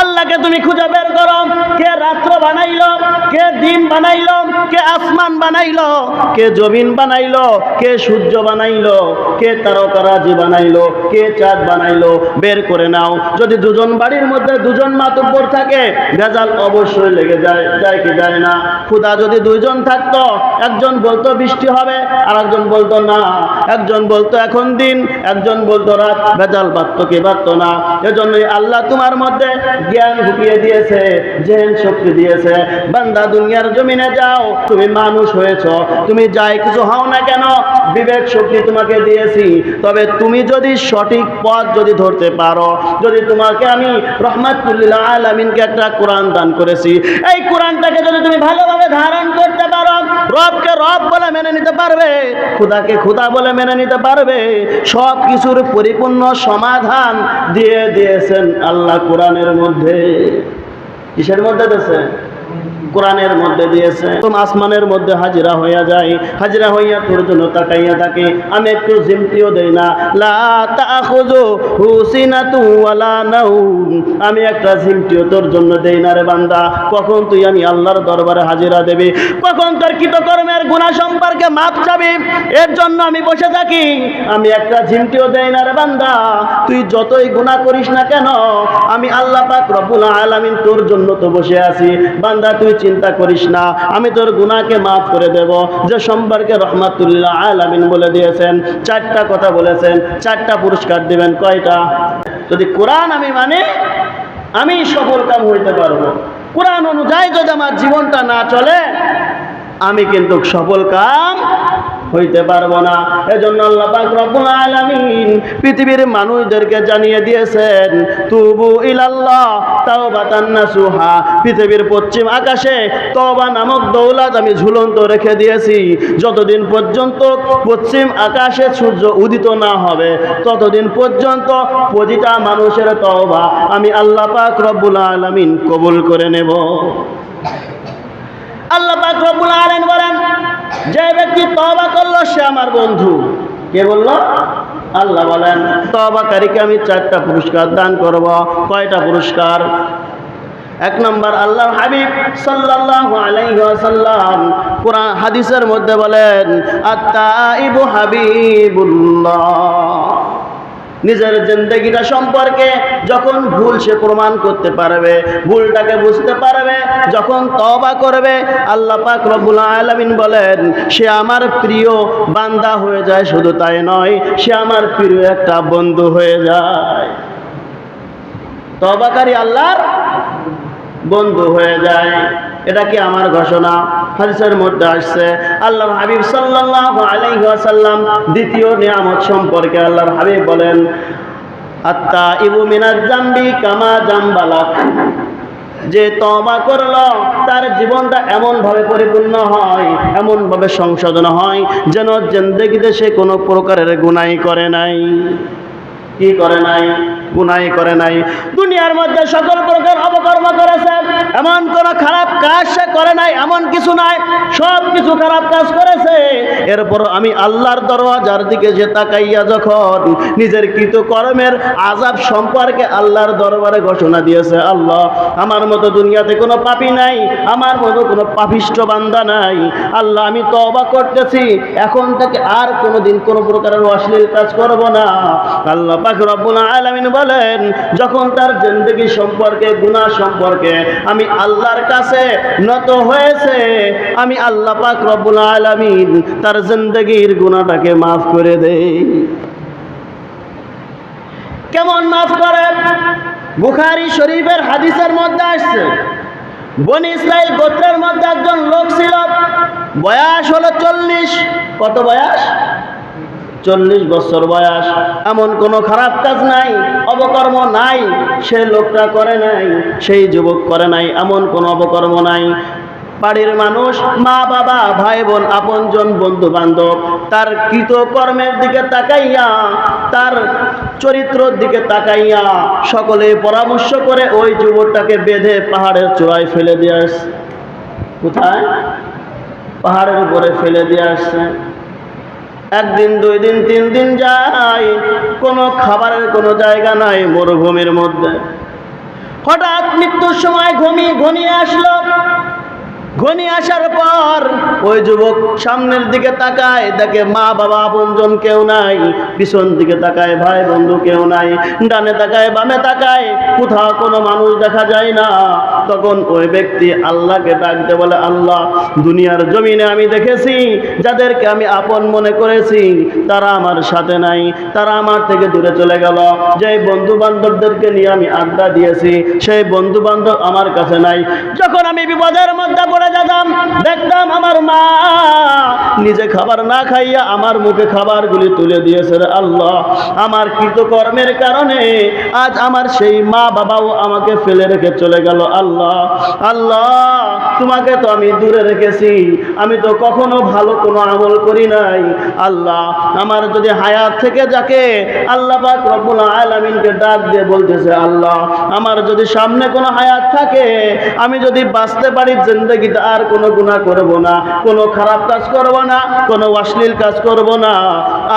আল্লাহকে তুমি খুঁজে বের করো। কে রাত্র বানাইলো, কে দিন বানাইলো, কে আসমান বানাইলো, কে জমিন বানাইলো, কে সূর্য বানাইলো, কে তারকারাজি বানাইলো, কে চাঁদ বানাইলো, বের করে নাও। যদি দুজন বাড়ির মধ্যে দুজন মাতুব্বর থাকে, ভেজাল অবশ্যই লেগে যায় যায় কি যায় না। খুদা যদি দুইজন থাকতো, একজন বলতো বৃষ্টি হবে আর একজন বলতো না। একজন বলতো এখন দিন, একজন বলতো রাত, ভেজাল বাড়ত কি বাড়ত না। এজন্যই আল্লাহ তোমার মধ্যে জ্ঞান ঢুকিয়ে দিয়েছে জেন শক্তি দিয়েছে, বান্দা দুনিয়ার জমিনে যাও, তুমি মানুষ হয়েছ, তুমি যাই কিছু হও না কেন, বিবেক শক্তি তোমাকে দিয়েছি। তবে তুমি যদি সঠিক পথ যদি ধরতে পারো, যদি তোমাকে আমি রহমাতুল্লাহ আলমিনকে একটা কোরআন দান করেছি, এই কোরআনটাকে যদি তুমি ভালোভাবে ধারণ করতে পারো, রবকে রব বলে মেনে নিতে পারবে, খুদাকে খুদা বলে মেনে নিতে পারবে সব কিছুর পরিপূর্ণ সমাধান দিয়ে দিয়েছেন আল্লাহ কোরআনের মধ্যে। কিসের মধ্যে দিয়েছেন? কোরআনের মধ্যে দিয়েছে। আসমানের মধ্যে হাজিরা হইয়া যায়। হাজিরা হইয়া তোর জন্য তাকাইয়া থাকে। আমি একটু জিমটিও দেই না। আমি একটা জিমটিও তোর জন্য দেই না রে বান্দা। কখন তুই আমি আল্লাহর দরবারে হাজিরা দেবি? কখন তোর কৃতকর্মের গুনাহ সম্পর্কে মাপ চাবি? এর জন্য আমি বসে থাকি। আমি একটা ঝিমটিও দেই না রে বান্দা। তুই যতই গুনাহ করিস না কেন, আমি আল্লাহ পাক রব্বুল আলামিন তোর জন্য তো বসে আছি। বান্দা, তুই চিন্তা করিস না, আমি তোর গুণাকে মাফ করে দেব। যে সম্পর্কে রহমাতুল্লাহ আলামিন বলে দিয়েছেন, চারটা কথা বলেছেন, চারটা পুরস্কার দিবেন, কয়টা? যদি কোরআন আমি মানে আমি সফল কাম হইতে পারব। কোরআন অনুযায়ী যদি আমার জীবনটা না চলে, আমি কিন্তু সফল কাম হইতে পারব না। এজন্য আল্লাহ পাক রব্বুল আলামিন পৃথিবীর মানুষদেরকে জানিয়ে দিয়েছেন, তুবু ইলাল্লাহ তাওবাতান নাসুহা। পৃথিবীর পশ্চিম আকাশে তওবা নামক দৌলত আমি ঝুলন্ত রেখে দিয়েছি। যতদিন পর্যন্ত পশ্চিম আকাশে সূর্য উদিত না হবে, ততদিন পর্যন্ত প্রতিটা মানুষের তওবা আমি আল্লাহ পাক রব্বুল আলামিন কবুল করে নেব। আল্লাহ পাক রব্বুল আলামিন বলেন, যে ব্যক্তি তওবা করল, সে আমার বন্ধু। কে বলল? আল্লাহ বলেন, তওবাকারীকে আমি চারটা পুরস্কার দান করব। কয়টা পুরস্কার? এক নম্বর, আল্লাহর হাবিব সাল্লাল্লাহু আলাইহি ওয়াসাল্লাম কোরআন, হাদিসের মধ্যে বলেন, আত্তাইবু হাবিবুল্লাহ। নিজের জিন্দগিটা সম্পর্কে যখন ভুল সে প্রমাণ করতে পারবে, ভুলটাকে বুঝতে পারবে, যখন তবা করবে, আল্লাহ পাক রব্বুল আলামিন বলেন, সে আমার প্রিয় বান্দা হয়ে যায় শুধু তাই নয়, সে আমার প্রিয় একটা বন্ধু হয়ে যায়। তবাকারী আল্লাহর বন্ধু হয়ে যায়। এটা কি আমার ঘোষণা? হাদিসের মধ্যে আসছে, আল্লাহর হাবিব সাল্লাল্লাহু আলাইহি ওয়াসাল্লাম দ্বিতীয় নিয়ামত সম্পর্কে আল্লাহর হাবিব বলেন আত্তা ইবু মিনাজ জাম্বি কামা জাম্বালাক। যে তবা করল, তার জীবনটা এমনভাবে পরিপূর্ণ হয়, এমনভাবে সংশোধন হয়, যেন জিন্দগিতে সে কোনো প্রকারের গুনাই করে নাই। কি করে নাই? গুনাই করে নাই। দুনিয়ার মধ্যে সকল প্রকার অপকর্ম করেছে। এমন কোন খারাপ কাজ সে করে নাই, এমন কিছু নাই, সব কিছু খারাপ কাজ করেছে। এরপর আমি আল্লাহর দরওয়াজার দিকে যে তাকাইয়া যখন নিজের কৃতকর্মের আজাব সম্পর্কে আল্লাহর দরবারে ঘোষণা দিয়েছে, আল্লাহ, আমার মতো দুনিয়াতে কোনো পাপি নাই, আমার মতো কোনো পাপিষ্ট বান্দা নাই। আল্লাহ, আমি তবা করতেছি, এখন থেকে আর কোনোদিন কোনো প্রকারের অশ্লীল কাজ করব না। আল্লাহ তার জিন্দগির মাফ করে কেমন মাফ করে? বুখারী শরীফের হাদিসের মধ্যে আসছে, বনি ইসরাইল গোত্রের মধ্যে একজন লোক ছিল, বয়স হলো চল্লিশ, কত বয়স? চল্লিশ বছর বয়স। এমন কোনো খারাপ কাজ নাই অবকর্ম নাই, সে লোকটা করে নাই, সেই যুবক করে নাই, এমন কোনো অবকর্ম নাই। বাড়ির মানুষ, মা বাবা, ভাই বোন, আপনজন বন্ধু বান্ধব, তার কৃতকর্মের দিকে তাকাইয়া, তার চরিত্রর দিকে তাকাইয়া সকলে পরামর্শ করে ওই যুবকটাকে বেঁধে পাহাড়ের চূড়ায় ফেলে দিয়ে আসছে। কোথায়? পাহাড়ের উপরে ফেলে দিয়ে আসছে। একদিন, দুই দিন, তিন দিন যায়। কোনো খাবারের কোনো জায়গা নাই মরুভূমির মধ্যে। হঠাৎ মৃত্যুর সময় ঘুমিয়ে ঘনিয়ে আসলো। ঘনিয়ে আসার পর ওই যুবক সামনের দিকে তাকায়, দেখে মা বাবা আপনজন কেউ নাই, পিছন দিকে তাকায়, ভাই বন্ধু কেউ নাই, ডানে তাকায়, বামে তাকায়, কোথাও কোনো মানুষ দেখা যায় না। তখন ওই ব্যক্তি আল্লাহকে ডাকতে বলে, আল্লাহ, দুনিয়ার জমিনে আমি দেখেছি, যাদেরকে আমি আপন মনে করেছি, তারা আমার সাথে নাই, তারা আমার থেকে দূরে চলে গেল। যে বন্ধু বান্ধবদেরকে নিয়ে আমি আড্ডা দিয়েছি, সেই বন্ধু বান্ধব আমার কাছে নাই। যখন আমি বিপদের মধ্যে পড়ে যেতাম দেখতাম আমার মা নিজে খাবার না খাইয়া আমার মুখে খাবারগুলি তুলে দিয়েছে আল্লাহ। আমার কৃতকর্মের কারণে আজ আমার সেই মা বাবাও আমাকে ফেলে রেখে চলে গেল, আল্লাহ। আল্লাহ, তোমাকে তো আমি দূরে রেখেছি, আমি তো কখনো ভালো কোনো আমল করি নাই। আল্লাহ, আমার যদি হায়াত থেকে যাকে আল্লাহ পাক রব্বুল আলামিনকে ডাক দিয়ে বলতেছে, আল্লাহ, আমার যদি সামনে কোনো হায়াত থাকে, আমি যদি বাঁচতে পারি জিন্দগিতে আর কোনো গুণা করব না, কোনো খারাপ কাজ করব না, কোনো অশ্লীল কাজ করব না।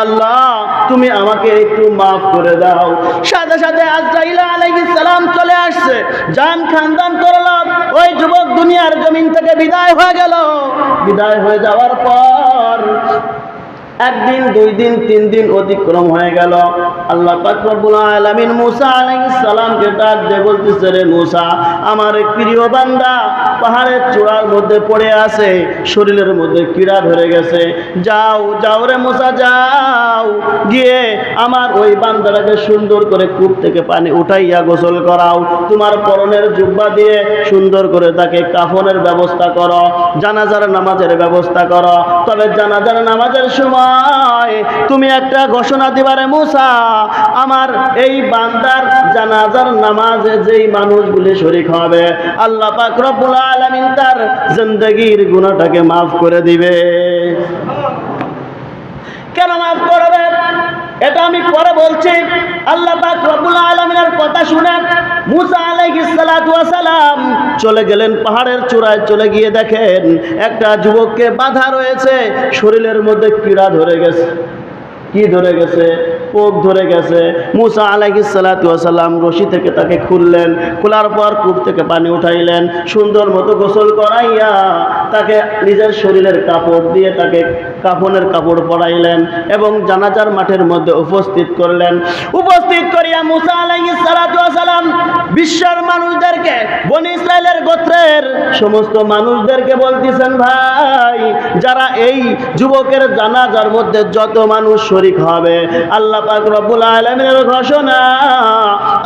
আল্লাহ, তুমি আমাকে একটু মাফ করে দাও। সাথে সাথে আজরাইলা আলাইহিস সালাম চলে আসছে। জান খানদান করলাম ওই যুবক দুনিয়ার জমিন থেকে বিদায় হয়ে গেল। বিদায় হয়ে যাওয়ার পর একদিন, দুই দিন, তিন দিন অতিক্রম হয়ে গেল। আল্লাহ রব্বুল মুসা আলাইহিস সালামকে ডাক দিয়ে বলতেছে, রে মুসা, আমার প্রিয় বান্দা পাহাড়ের চূড়ার মধ্যে পড়ে আছে, শরীরের মধ্যে কীড়া ধরে গেছে। যাও যাও রে মুসা, যাও। গিয়ে আমার ওই বান্দাটাকে সুন্দর করে কূপ থেকে পানি উঠাইয়া গোসল করাও। তোমার পরনের জুব্বা দিয়ে সুন্দর করে তাকে কাফনের ব্যবস্থা করো, জানাজার নামাজের ব্যবস্থা করো। তবে জানাজার নামাজের সময় তুমি একটা ঘোষণা দিবারে মুসা, আমার এই বান্দার জানাজার নামাজে যেই মানুষগুলি শরিক হবে, আল্লাহ পাক রব্বুল আলামিন তার জিন্দগির গুণাটাকে মাফ করে দিবে। কেন মাফ করবে? এটা আমি পরে বলছি। আল্লাহ পাক রব্বুল আলামিনের কথা শুনে মুসা আলাইহিস সালাতু ওয়াস সালাম চলে গেলেন পাহাড়ের চূড়ায়, চলে গিয়ে দেখেন একটা যুবককে বাধা রয়েছে, শরীরের মধ্যে কীড়া ধরে গেছে। কি ধরে গেছে? পোক ধরে গেছে। মুসা ওয়াস রশি থেকে তাকে খুললেন, খোলার পর কূপ থেকে পানি উঠাইলেন, সুন্দর মতো গোসল করাইয়া তাকে নিজের শরীরের কাপড় দিয়ে তাকে কাফনের কাপড় পরাইলেন এবং জানাজার মাঠের মধ্যে উপস্থিত করলেন। উপস্থিত করিয়া মুসা ওয়াস বিশ্বের মানুষদেরকে, বনি ইসরায়েলের গোত্রের সমস্ত মানুষদেরকে বলতেছেন, ভাই, যারা এই যুবকের জানাজার মধ্যে যত মানুষ শরিক হবে। আল্লাহ পাক রব্বুল আলামিনের ঘোষণা,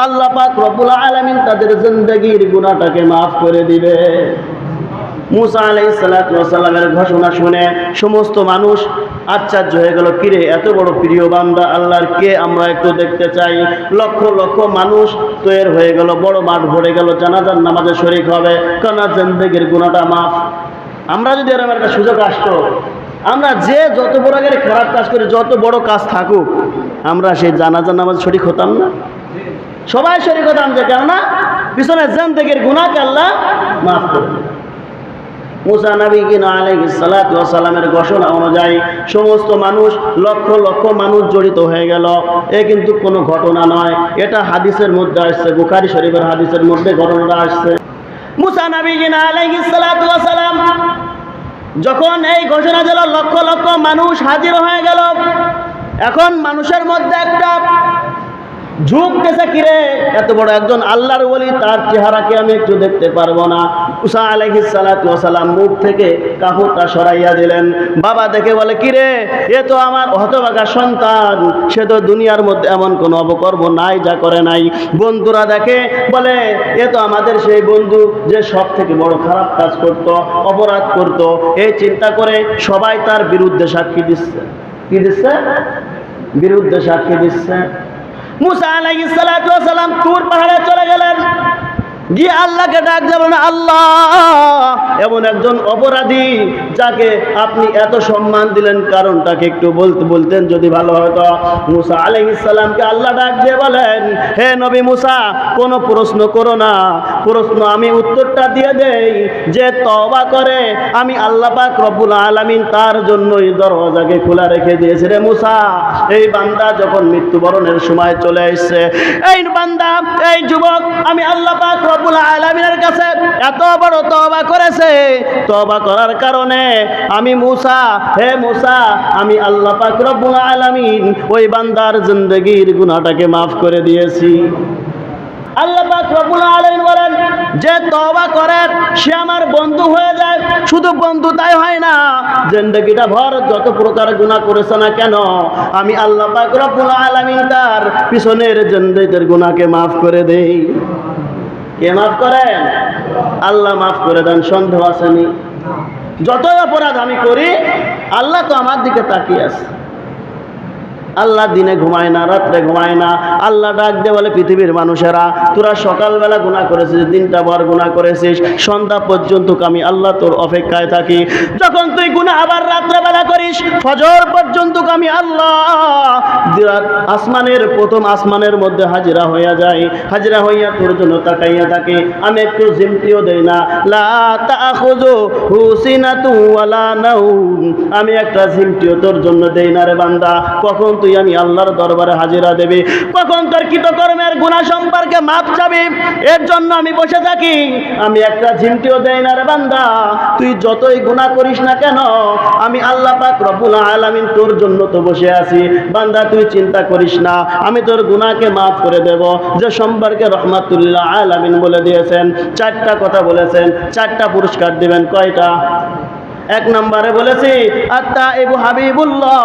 আল্লাহ পাক রব্বুল আলামিন তাদের জিন্দগির গুনাহটাকে মাফ করে দিবে। মুসা আলাই সালামের ঘোষণা শুনে সমস্ত মানুষ আশ্চর্য হয়ে গেল, কিরে, এত বড় প্রিয় বান্দা, আল্লাহর কে আমরা একটু দেখতে চাই? লক্ষ লক্ষ মানুষ তৈরি হয়ে গেল, বড় মাঠ ভরে গেল, জানাজার নামাজে শরিক হবে কানা জিন্দগির গুণাটা মাফ আমরা যদি এরকম একটা সুযোগ আসতো আমরা যে যত বড় আগে খারাপ কাজ করি, যত বড় কাজ থাকুক, আমরা সেই জানাজার নামাজ শরিক হতাম না। সবাই শরিক হতাম যে, কেননা পিছনে জিন্দগির গুণাকে আল্লাহ মাফ করে দেবে। মুসা নবী কিনা আলাইহিস সালাতু সালামের ঘোষণা অনুযায়ী সমস্ত মানুষ লক্ষ লক্ষ মানুষ জড়িত হয়ে গেল। এ কিন্তু কোনো ঘটনা নয়। এটা হাদিসের মধ্যে আসছে, বুখারী শরীফের হাদিসের মধ্যে ঘটনাটা আসছে। মুসা নবী কিনা আলাইহিস সালাম যখন এই ঘোষণা দিল লক্ষ লক্ষ মানুষ হাজির হয়ে গেল এখন মানুষের মধ্যে একটা ঝুঁকতেছে কিরে? এত বড় একজন আল্লাহর বলি তার চেহারাকে আমি একটু দেখতে পারব না। উষা আলহিস সালাম মুখ থেকে কাপড়টা সরাইয়া দিলেন। বাবা দেখে বলে, কিরে, এ তো আমার হতভাগা সন্তান। সে তো দুনিয়ার মধ্যে এমন কোনো অবকর্ম নাই, যা করে নাই। বন্ধুরা দেখে বলে, এ তো আমাদের সেই বন্ধু যে সব থেকে বড় খারাপ কাজ করত, অপরাধ করত। এই চিন্তা করে সবাই তার বিরুদ্ধে সাক্ষী দিচ্ছে। কি দিচ্ছে? বিরুদ্ধে সাক্ষী দিচ্ছে। মুসা আলাই সালাম তুর পাহাড়ে চলে গেলেন। গিয়ে আল্লাহকে ডাক যাবেন আল্লাহ এমন একজন অপরাধী যাকে আপনি এত সম্মান দিলেন কারণটাকে একটু বলতে বলতেন যদি ভালো হতো। মুসা আলাইহিসসালামকে আল্লাহ ডাক দিয়ে বলেন, হে নবী মুসা, কোনো প্রশ্ন করো না। প্রশ্ন আমি উত্তরটা দিয়ে দেই, যে তওবা করে আমি আল্লাহ পাক রব্বুল আলামিন তার জন্যই দরওয়াজাকে খোলা রেখে দিয়েছে রে মুসা। এই বান্দা যখন মৃত্যুবরণের সময় চলে এসেছে, এই বান্দা, এই যুবক, আমি আল্লাহ পাক রব্বুল আলামিনের কাছে এত বড় তওবা করেছে তওবা করার কারণে আমি মুসা, হে মুসা, আমি আল্লাহ পাক রব্বুল আলামিন ওই বান্দার জিন্দগির গুনাহটাকে মাফ করে দিয়েছি। আল্লাহ পাক রব্বুল আলামিন বলেন, যে তওবা করে, সে আমার বন্ধু হয়ে যায়। শুধু বন্ধু তাই হয় না, জিন্দগিটা ভর, যত প্রকার গুনাহ করেছে না কেন, আমি আল্লাহ পাক রব্বুল আলামিন তার পিছনের জিন্দগির গুনাহকে মাফ করে দেই। কে মাফ করেন? আল্লাহ মাফ করে দেন, সন্দেহ আসেনি যতই অপরাধ আমি করি, আল্লাহ তো আমার দিকে তাকিয়ে আছে। আল্লাহ দিনে ঘুমায় না, রাত্রে ঘুমায় না। আল্লাহ ডাক দে বলে, পৃথিবীর মানুষেরা, তোরা সকালবেলা গুণা করেছিস, দিনটা ভর গুণা করেছিস। সন্ধ্যা পর্যন্ত আমি আল্লাহ তোর অপেক্ষায় থাকি। যখন তুই গুণা আবার রাত্রেবেলা করিস, ফজর পর্যন্ত আমি আল্লাহ আসমানের প্রথম আসমানের মধ্যে হাজিরা হইয়া যায় হাজিরা হইয়া তোর জন্য তাকাইয়া থাকে। আমি একটু জিমতিও দেই না। আমি একটা জিমটিও তোর জন্য দেই না রে বান্দা। কখন তুই আমি আল্লাহর দরবারে হাজিরা দেবে। কখন তোর কৃতকর্মের গুনাহ সম্পর্কে মাপ চাবি। এর জন্য আমি বসে থাকি। আমি একটা ঝিমটিও দেই না রে বান্দা। তুই যতই গুনাহ করিস না কেন, আমি আল্লাহ পাক রব্বুল আলামিন তোর জন্য তো বসে আছি। বান্দা, তুই চিন্তা করিস না। আমি তোর গুণাকে মাফ করে দেব। যে সম্পর্কে রহমাতুল্লাহ আলামিন বলে দিয়েছেন, চারটা কথা বলেছেন, চারটা পুরস্কার দিবেন। কয়টা? এক নম্বরে বলেছি আত্মা এবু হাবিবুল্লাহ।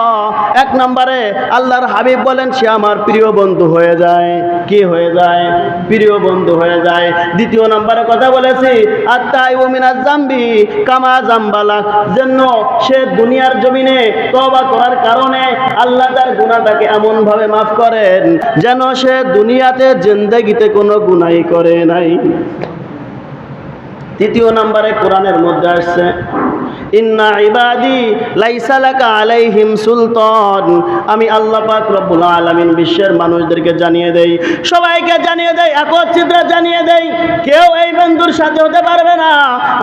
এক নম্বরে, আল্লাহর হাবিব বলেন, সে আমার প্রিয় বন্ধু হয়ে যায়। কি হয়ে যায়? প্রিয় বন্ধু হয়ে যায়। দ্বিতীয় নম্বরে কথা বলেছি আত্মা এবু মিনাজ জাম্বি কামা জাম্বালা। জন্য সে দুনিয়ার জমিনে তবা করার কারণে আল্লাহ তার গুণাটাকে এমনভাবে মাফ করেন, যেন সে দুনিয়াতে জিন্দেগিতে কোনো গুণাই করে নাই। তৃতীয় নম্বরে কোরআনের মধ্যে আসছে আলাইহিম সুলতান। আমি আল্লাহ পাক রব্বুল আলামিন বিশ্বের মানুষদেরকে জানিয়ে দেই, সবাইকে জানিয়ে দেই একত্রিত জানিয়ে দেই, কেউ এই বন্ধুর সাথে হতে পারবে না,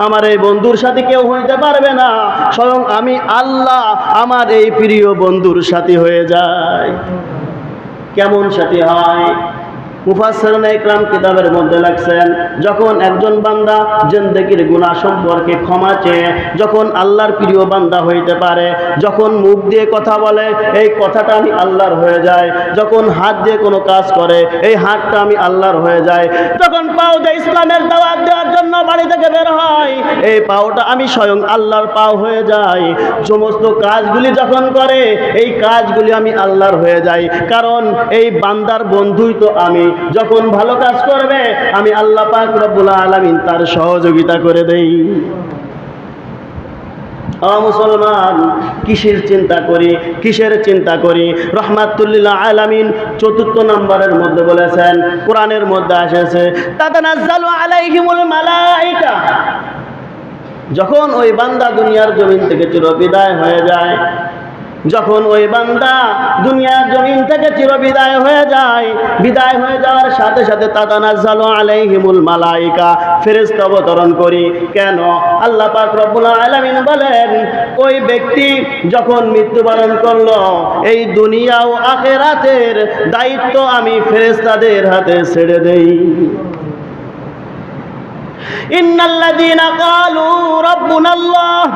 আমার এই বন্ধুর সাথে কেউ হইতে পারবে না, স্বয়ং আমি আল্লাহ আমার এই প্রিয় বন্ধুর সাথী হয়ে যায় কেমন সাথী হয়? মুফাসসিরুন ইকরাম কিতাবের মধ্যে লাগছেন যখন একজন বান্দা জিন্দেগির গুনাহ সম্পর্কে ক্ষমা চেয়ে, যখন আল্লাহর প্রিয় বান্দা হইতে পারে, যখন মুখ দিয়ে কথা বলে, এই কথাটা আমি আল্লাহর হয়ে যায়। যখন হাত দিয়ে কোনো কাজ করে, এই হাতটা আমি আল্লাহর হয়ে যায়। যখন পাও দিয়ে ইসলামের দাওয়াত দেওয়ার জন্য বাড়ি থেকে বের হয়, এই পাওটা আমি স্বয়ং আল্লাহর পাও হয়ে যাই সমস্ত কাজগুলি যখন করে, এই কাজগুলি আমি আল্লাহর হয়ে যাই কারণ এই বান্দার বন্ধুই তো আমি। যখন ভালো কাজ করবে, আমি আল্লাহ পাক রব্বুল আলামিন তার সহযোগিতা করে দেই। মুসলমান, কিসের চিন্তা করি, কিসের চিন্তা করি? রহমাতুল্লিল্লাহ আলামিন চতুর্থ নম্বরের মধ্যে বলেছেন, কোরআনের মধ্যে মালাইকা। যখন ওই বান্দা দুনিয়ার জমিন থেকে চির বিদায় হয়ে যায় যখন ওই বান্দা দুনিয়ার জমিন থেকে চির বিদায় হয়ে যায়, বিদায় হয়ে যাওয়ার সাথে সাথে তাদানাজ্জালু আলাইহিমুল মালাইকা, ফেরেশতা অবতরণ করি। কেন? আল্লাহ পাক রব্বুল আলামিন বলেন, ওই ব্যক্তি যখন মৃত্যুবরণ করল, এই দুনিয়া ও আখেরাতের দায়িত্ব আমি ফেরেশতাদের হাতে ছেড়ে দেই। ইন্নাল্লাযীনা ক্বালু রাব্বুনাল্লাহ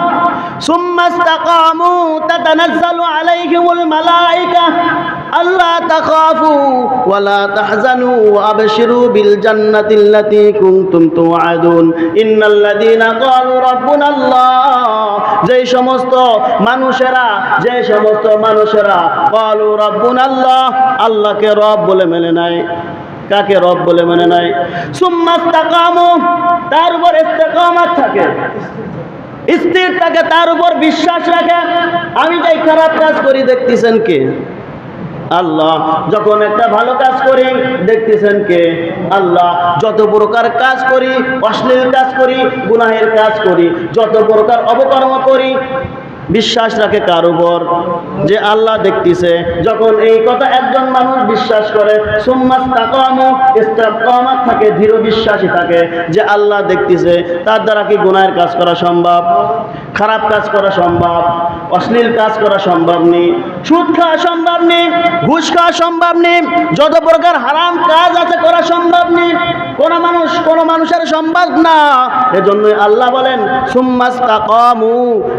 সুম্মা ইসতাকামু তাতানাযযালু আলাইহিমুল মালায়েকা আল্লাহ তাখাফু ওয়ালা তাহজানু ওয়াবশিরু বিল জান্নাতি আল্লাতী কুনতুম তুআদুন ইন্নাল্লাযীনা ক্বালু রাব্বুনাল্লাহ যেই সমস্ত মানুষেরা যে সমস্ত মানুষেরা ক্বালু রাব্বুনাল্লাহ আল্লাহকে রব বলে মেনে নেয়। কাকে রব বলে মনে নাই। তার উপর থাকে। স্থির থাকে, তার উপর বিশ্বাস রাখে। আমি যে খারাপ কাজ করি, দেখতেছেন কে? আল্লাহ, যখন একটা ভালো কাজ করি, দেখতেছেন কে? আল্লাহ, যত প্রকার কাজ করি, অশ্লীল কাজ করি, গুনাহের কাজ করি, যত প্রকার অবকর্ম করি বিশ্বাস রাখে কার উপর? যে আল্লাহ দেখতেছে। যখন এই কথা একজন মানুষ বিশ্বাস করে থাকে, দৃঢ় বিশ্বাসী থাকে যে আল্লাহ দেখতেছে, তার দ্বারা কি গুনাহের কাজ করা সম্ভব? খারাপ কাজ করা সম্ভব? অশ্লীল কাজ করা সম্ভব নেই সুদ খাওয়া সম্ভব নেই ঘুষ খাওয়া সম্ভব নেই, যত প্রকার হারাম কাজ আছে করা সম্ভব নেই। কোন মানুষ, কোন মানুষের সম্ভব না। এজন্য আল্লাহ বলেন সুম্মাস তাকামু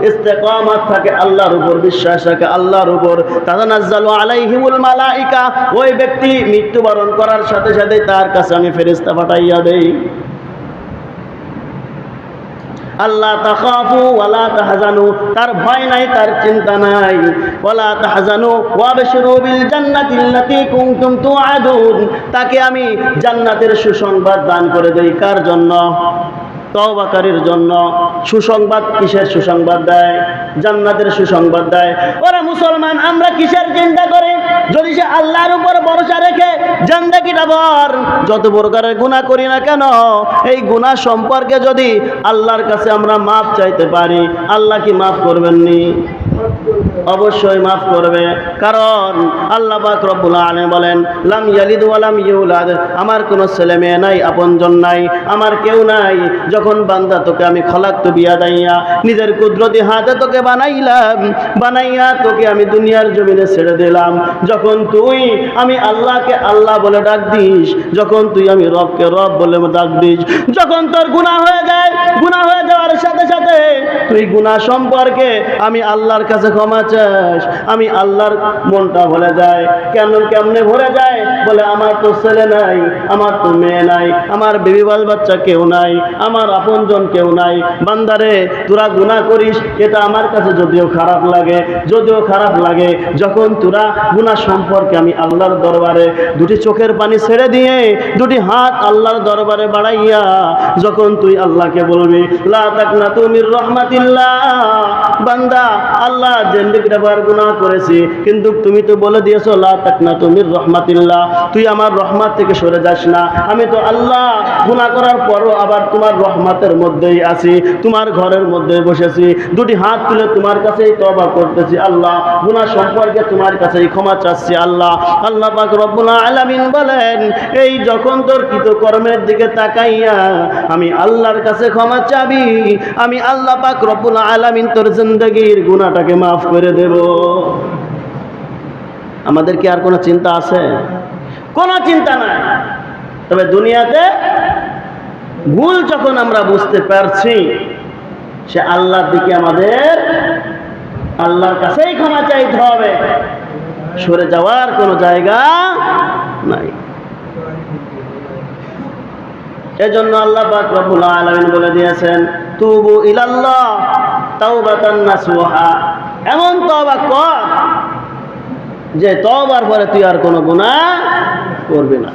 ইস্তেকামাত থাকে আল্লাহর উপর, বিশ্বাস রাখে আল্লাহর উপর। তাদানাজ্জালু আলাইহিমুল মালাইকা, ওই ব্যক্তি মৃত্যুবরণ করার সাথে সাথে তার কাছে আমি ফেরেশতা পাঠাইয়া দেই। আল্লাহ তাখাফু ওয়ালা তাহজানু। তার ভয় নাই, তার চিন্তা নাই। ওয়ালা তাহজানু, ওয়াবশিরু বিল জান্নাতিল্লাতী কুনতুম তুআদুন। তাকে আমি জান্নাতের সুসংবাদ দান করে দেই। কার জন্য? তওবাকারীর জন্য সুসংবাদ কিসের সুসংবাদ দেয়? জান্নাতের সুসংবাদ দেয়। ওরা মুসলমান, আমরা কিসের চিন্তা করি? যদি সে আল্লাহর উপর ভরসা রেখে জান্দাকিটা বর যত প্রকারের গুনাহ করি না কেন, এই গুনাহ সম্পর্কে যদি আল্লাহর কাছে আমরা মাফ চাইতে পারি, আল্লাহ কি মাফ করবেন নি অবশ্যই মাফ করবে। কারণ আল্লাহ পাক রব্বুল বলেন, লাম ইয়ালিদ ওয়া লাম ইউলাদ। আমার কোনো ছেলে মেয়ে নাই, আপনজন নাই, আমার কেউ নাই। যখন বান্দা তোকে আমি খলাক্ত বিয়া দাইয়া, নিজের কুদরতি হাতে তোকে বানাইলাম, বানাইয়া তোকে আমি দুনিয়ার জমিনে ছেড়ে দিলাম। যখন তুই, আমি আল্লাহকে আল্লাহ বলে ডাক দিস, যখন তুই আমি রবকে রব বলে ডাক দিস, যখন তোর গুনাহ হয়ে যায় তুই গুনাহ সম্পর্কে আমি আল্লাহর কাছে ক্ষমা চাস। আমি আল্লাহর মনটা ভরে যায়। কেন কেমনে ভরে যায়? বলে, আমার তো ছেলে নাই, আমার তো মেয়ে নাই, আমার বেবি বাল বাচ্চা কেউ নাই, আমার আপনজন কেউ নাই। বান্দারে, তোরা গুনাহ করিস, এটা আমার কাছে যদিও খারাপ লাগে, যদিও খারাপ লাগে, যখন তোরা গুনাহ সম্পর্কে আমি আল্লাহর দরবারে দুটি চোখের পানি ছেড়ে দিয়ে, দুটি হাত আল্লাহর দরবারে বাড়াইয়া, যখন তুই আল্লাহকে বলবি, লা তাকনা তুমির তুমির মধ্যে বসেছি। দুটি হাত তুলে তোমার আল্লাহ। সম্পর্কে তোমার ক্ষমা চাচ্ছি, আল্লাহ। আল্লাহ আলামিন বলেন, এই যখন তোর কৃতকর্মের দিকে তাকাইয়া আমি আল্লাহর কাছে ক্ষমা চাবি, আমি আল্লাহ পাক রব্বুল আলামিন তোর জিন্দগির গুনাহটাকে মাফ করে দেব। আমাদের কি আর কোনো চিন্তা আছে? কোনো চিন্তা নাই। তবে দুনিয়াতে ভুল যখন আমরা বুঝতে পারছি, সে আল্লাহর দিকে আমাদের, আল্লাহর কাছেই ক্ষমা চাইতে হবে। সরে যাওয়ার কোনো জায়গা নাই। এজন্য আল্লাহ পাক রব্বুল আলামিন বলে দিয়েছেন তুবু ইলাল্লাহ, তাওবাতান এমন তওবা কর যে তওবার পরে তুই আর কোনো গুনাহ করবি না।